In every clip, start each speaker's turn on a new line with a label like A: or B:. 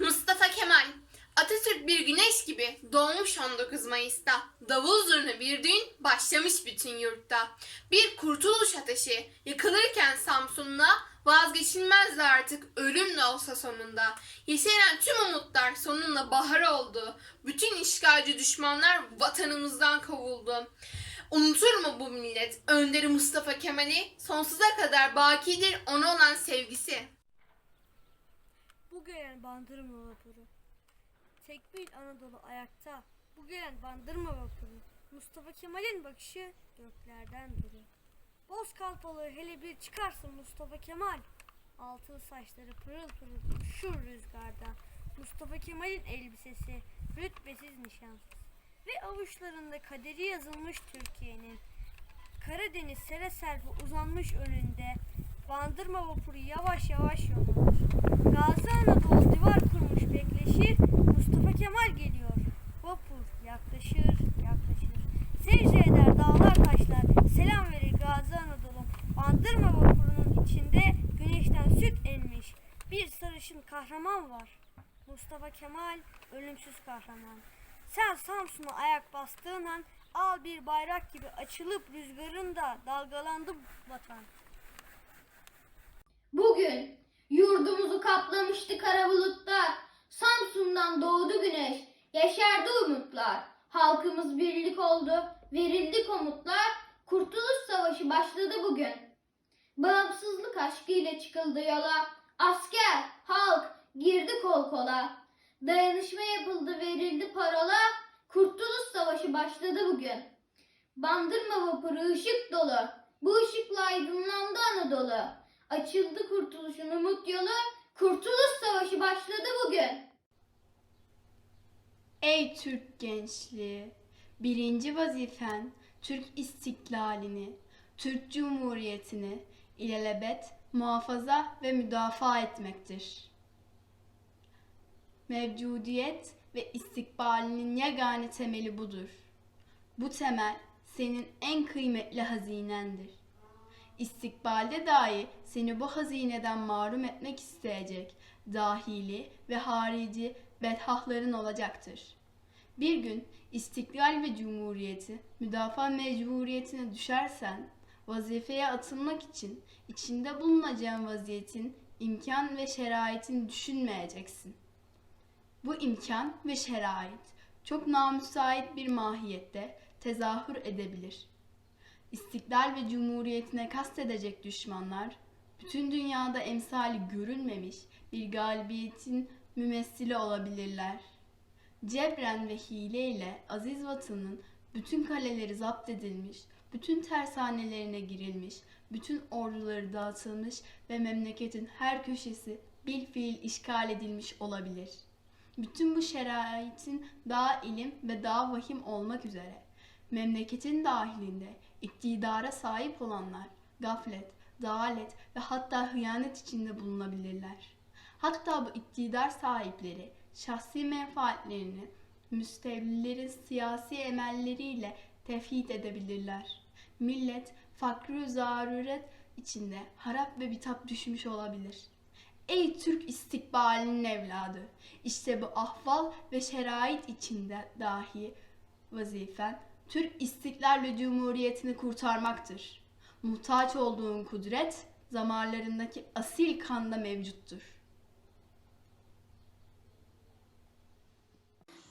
A: Mustafa Kemal Atatürk bir güneş gibi doğmuş 19 Mayıs'ta. Davul zurna bir düğün başlamış bütün yurtta. Bir kurtuluş ateşi yakılırken Samsun'da vazgeçilmezdi artık ölümle olsa sonunda. Yeşeren tüm umutlar sonunda bahar oldu. Bütün işgalci düşmanlar vatanımızdan kovuldu. Unutur mu bu millet önderi Mustafa Kemal'i? Sonsuza kadar bakidir ona olan sevgisi.
B: Gelen bandırma vapuru. Tekbil Anadolu ayakta. Bu gelen bandırma vapuru. Mustafa Kemal'in bakışı göklerden durur. Boz kalpalı hele bir çıkarsın Mustafa Kemal. Altın saçları pırıl pırıl uçuşur rüzgarda. Mustafa Kemal'in elbisesi rütbesiz nişansız. Ve avuçlarında kaderi yazılmış Türkiye'nin. Karadeniz sere serpi uzanmış önünde. Bandırma vapuru yavaş yavaş yol. Gazi Anadolu divar kurmuş bekleşir. Mustafa Kemal geliyor. Vapur yaklaşır yaklaşır. Secde eder dağlar taşlar. Selam verir Gazi Anadolu. Bandırma vapurunun içinde güneşten süt emmiş. Bir sarışın kahraman var. Mustafa Kemal ölümsüz kahraman. Sen Samsun'a ayak bastığın an al bir bayrak gibi açılıp rüzgarında dalgalandı vatan.
C: Bugün yurdumuzu kaplamıştı kara bulutlar. Samsun'dan doğdu güneş, yeşerdi umutlar. Halkımız birlik oldu, verildi komutlar. Kurtuluş Savaşı başladı bugün. Bağımsızlık aşkıyla çıkıldı yola. Asker, halk girdi kol kola. Dayanışma yapıldı, verildi parola. Kurtuluş Savaşı başladı bugün. Bandırma vapuru ışık dolu. Bu ışıkla aydınlandı Anadolu. Açıldı kurtuluşun umut yolu. Kurtuluş Savaşı başladı bugün.
D: Ey Türk gençliği! Birinci vazifen Türk istiklalini, Türk Cumhuriyeti'ni ilelebet muhafaza ve müdafaa etmektir. Mevcudiyet ve istikbalinin yegane temeli budur. Bu temel senin en kıymetli hazinendir. İstikbalde dahi seni bu hazineden mahrum etmek isteyecek dahili ve harici bedhahların olacaktır. Bir gün istiklal ve cumhuriyeti müdafaa mecburiyetine düşersen vazifeye atılmak için içinde bulunacağın vaziyetin imkan ve şeraitini düşünmeyeceksin. Bu imkan ve şerait çok namüsait bir mahiyette tezahür edebilir. İstiklal ve cumhuriyetine kastedecek düşmanlar, bütün dünyada emsali görülmemiş bir galibiyetin mümessili olabilirler. Cebren ve hileyle aziz vatanın bütün kaleleri zapt edilmiş, bütün tersanelerine girilmiş, bütün orduları dağıtılmış ve memleketin her köşesi bil fiil işgal edilmiş olabilir. Bütün bu şeraitin daha ilim ve daha vahim olmak üzere memleketin dahilinde iktidara sahip olanlar gaflet, dalalet ve hatta hıyanet içinde bulunabilirler. Hatta bu iktidar sahipleri şahsi menfaatlerini müstevlilerin siyasi emelleriyle tefhit edebilirler. Millet fakr zaruret içinde harap ve bitap düşmüş olabilir. Ey Türk istikbalinin evladı! İşte bu ahval ve şerait içinde dahi vazifen Türk istiklal ve cumhuriyetini kurtarmaktır. Muhtaç olduğun kudret zamarlarındaki asil kanda mevcuttur.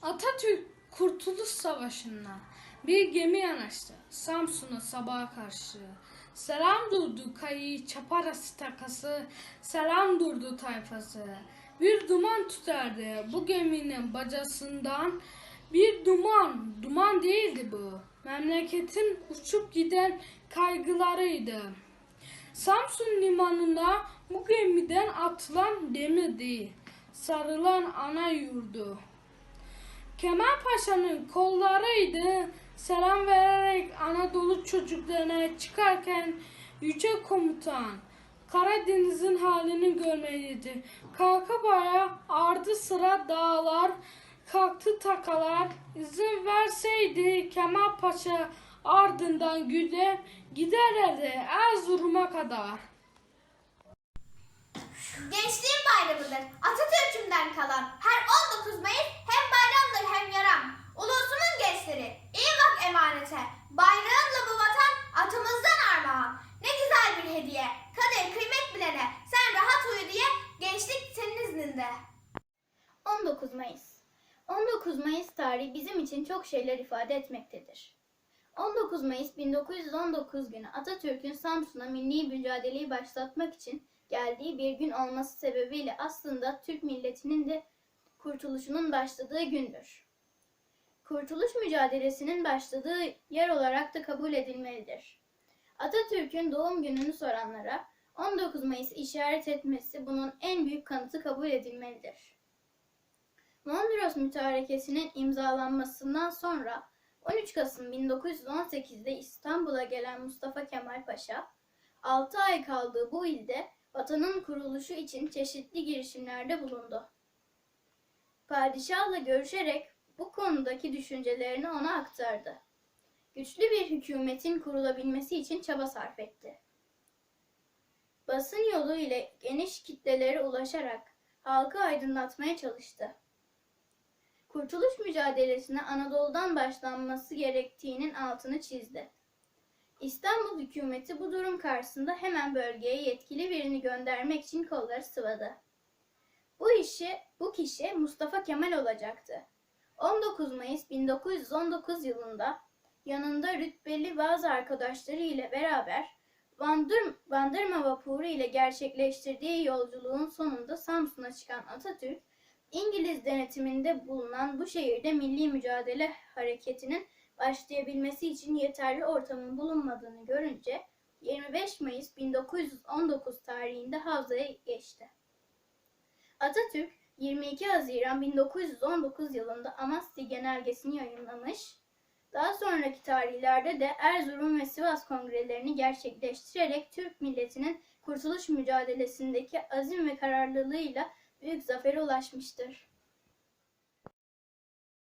E: Atatürk Kurtuluş Savaşı'nda bir gemi yanaştı Samsun'a sabaha karşı. Selam durdu kayı çaparası takası, selam durdu tayfası. Bir duman tüterdi bu geminin bacasından. Bir duman, duman değildi bu. Memleketin uçup giden kaygılarıydı. Samsun limanına bu gemiden atılan demirdi. Sarılan ana yurdu. Kemal Paşa'nın kollarıydı. Selam vererek Anadolu çocuklarına çıkarken Yüce Komutan Karadeniz'in halini görmeliydi. Kalkıp ayağa ardı sıra dağlar, kalktı takalar. İzin verseydi Kemal Paşa ardından güler giderlerdi Erzurum'a kadar.
F: Gençliğin bayramıdır. Atatürk'ümden
C: kalan. Her 19 Mayıs hem bayramdır hem yaram. Ulusumun gençleri iyi bak emanete. Bayrağınla bu vatan atımızdan armağan. Ne güzel bir hediye. Kadir kıymet bilene sen rahat uyu diye gençlik senin izninde. 19 Mayıs 19 Mayıs tarihi bizim için çok şeyler ifade etmektedir. 19 Mayıs 1919 günü Atatürk'ün Samsun'a milli mücadeleyi başlatmak için geldiği bir gün olması sebebiyle aslında Türk milletinin de kurtuluşunun başladığı gündür. Kurtuluş mücadelesinin başladığı yer olarak da kabul edilmelidir. Atatürk'ün doğum gününü soranlara 19 Mayıs'ı işaret etmesi bunun en büyük kanıtı kabul edilmelidir. Mondros Mütarekesi'nin imzalanmasından sonra 13 Kasım 1918'de İstanbul'a gelen Mustafa Kemal Paşa, 6 ay kaldığı bu ilde vatanın kuruluşu için çeşitli girişimlerde bulundu. Padişahla görüşerek bu konudaki düşüncelerini ona aktardı. Güçlü bir hükümetin kurulabilmesi için çaba sarf etti. Basın yolu ile geniş kitlelere ulaşarak halkı aydınlatmaya çalıştı. Kurtuluş mücadelesine Anadolu'dan başlanması gerektiğinin altını çizdi. İstanbul hükümeti bu durum karşısında hemen bölgeye yetkili birini göndermek için kolları sıvadı. Bu işi bu kişi Mustafa Kemal olacaktı. 19 Mayıs 1919 yılında yanında rütbeli bazı arkadaşları ile beraber Bandırma vapuru ile gerçekleştirdiği yolculuğun sonunda Samsun'a çıkan Atatürk, İngiliz denetiminde bulunan bu şehirde milli mücadele hareketinin başlayabilmesi için yeterli ortamın bulunmadığını görünce 25 Mayıs 1919 tarihinde Havza'ya geçti. Atatürk 22 Haziran 1919 yılında Amasya Genelgesini yayınlamış. Daha sonraki tarihlerde de Erzurum ve Sivas kongrelerini gerçekleştirerek Türk milletinin kurtuluş mücadelesindeki azim ve kararlılığıyla büyük zafere ulaşmıştır.